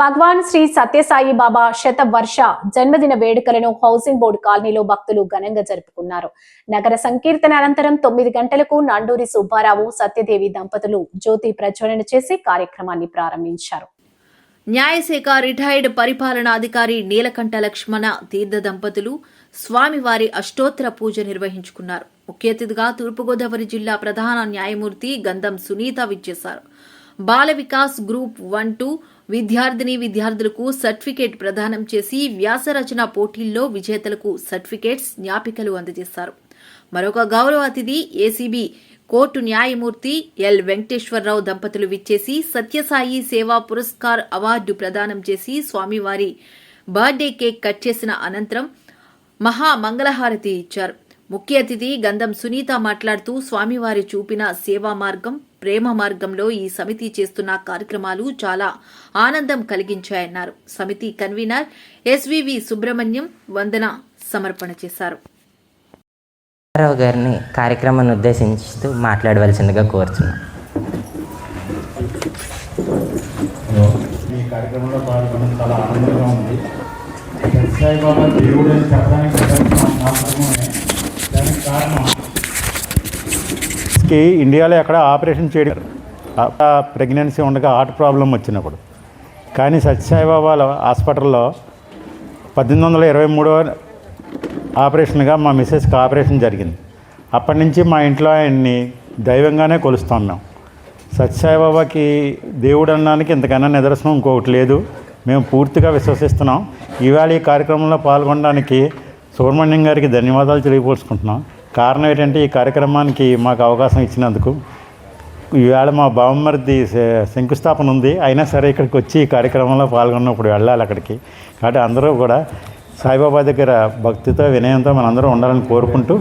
భగవాన్ శ్రీ సత్యసాయి బాబా శత వర్ష జన్మదిన వేడుకలను హౌసింగ్ బోర్డు కాలనీలో భక్తులు ఘనంగా జరుపుకున్నారు. నగర సంకీర్తన అనంతరం తొమ్మిది గంటలకు నండూరి సుబ్బారావు సత్యదేవి దంపతులు జ్యోతి ప్రజ్వలన చేసి కార్యక్రమాన్ని ప్రారంభించారు. న్యాయశాఖ రిటైర్డ్ పరిపాలనాధికారి నీలకంఠ లక్ష్మణ తీర్థ దంపతులు స్వామివారి అష్టోత్తర పూజ నిర్వహించుకున్నారు. ముఖ్య అతిథిగా తూర్పుగోదావరి జిల్లా ప్రధాన న్యాయమూర్తి గంధం సునీత విచ్చేశారు. Bala Vikas group one two విద్యార్థిని విద్యార్థులకు సర్టిఫికేట్ ప్రదానం చేసి వ్యాస రచన పోటీల్లో విజేతలకు సర్టిఫికేట్స్ జ్ఞాపికలు అందజేశారు. మరొక గౌరవ అతిథి ఏసీబీ కోర్టు న్యాయమూర్తి ఎల్. వెంకటేశ్వరరావు దంపతులు విచ్చేసి సత్యసాయి సేవా పురస్కార్ అవార్డు ప్రదానం చేసి స్వామివారి బర్త్డే కేక్ కట్ చేసిన అనంతరం మహా మంగళహారతి ఇచ్చారు. ముఖ్య అతిథి గంధం సునీత మాట్లాడుతూ స్వామివారి చూపిన సేవా మార్గం ప్రేమ మార్గంలో ఈ సమితి చేస్తున్న కార్యక్రమాలు చాలా ఆనందం కలిగించాయన్నారు. సమితి కన్వీనర్ ఎస్వివి సుబ్రహ్మణ్యం వందన సమర్పణ చేశారు. రావు గారిని కార్యక్రమాన్ని ఉద్దేశిస్తూ మాట్లాడవలసిందిగా కోరుతున్నాం ఈ కార్యక్రమంలో పాల్గొనడం చాలా ఆనందంగా ఉంది. సత్యసాయి బాబా దేవుడు అని చెప్పడానికి నిదర్శనం మాత్రమే దానికి కారణం కి ఇండియాలో ఎక్కడ ఆపరేషన్ చేయడం ప్రెగ్నెన్సీ ఉండగా హార్ట్ ప్రాబ్లం వచ్చినప్పుడు. కానీ సత్యసాయి బాబా హాస్పిటల్లో పద్దెనిమిది వందల ఇరవై మూడో ఆపరేషన్గా మా మిస్సెస్కి ఆపరేషన్ జరిగింది. అప్పటి నుంచి మా ఇంట్లో ఆయన్ని దైవంగానే కొలుస్తాం మేము. సత్యసాయిబాబాకి దేవుడు అనడానికి ఇంతకన్నా నిదర్శనం ఇంకొకటి లేదు. మేము పూర్తిగా విశ్వసిస్తున్నాం. ఇవాళ ఈ కార్యక్రమంలో పాల్గొనడానికి సుబ్రహ్మణ్యం గారికి ధన్యవాదాలు తెలియపరుచుకుంటున్నాం. కారణం ఏంటంటే ఈ కార్యక్రమానికి మాకు అవకాశం ఇచ్చినందుకు. ఈవేళ మా బావమరిది శంకుస్థాపన ఉంది. అయినా సరే ఇక్కడికి వచ్చి ఈ కార్యక్రమంలో పాల్గొన్నప్పుడు వెళ్ళాలి అక్కడికి. కాబట్టి అందరూ కూడా సాయిబాబా దగ్గర భక్తితో వినయంతో మనందరం ఉండాలని కోరుకుంటూ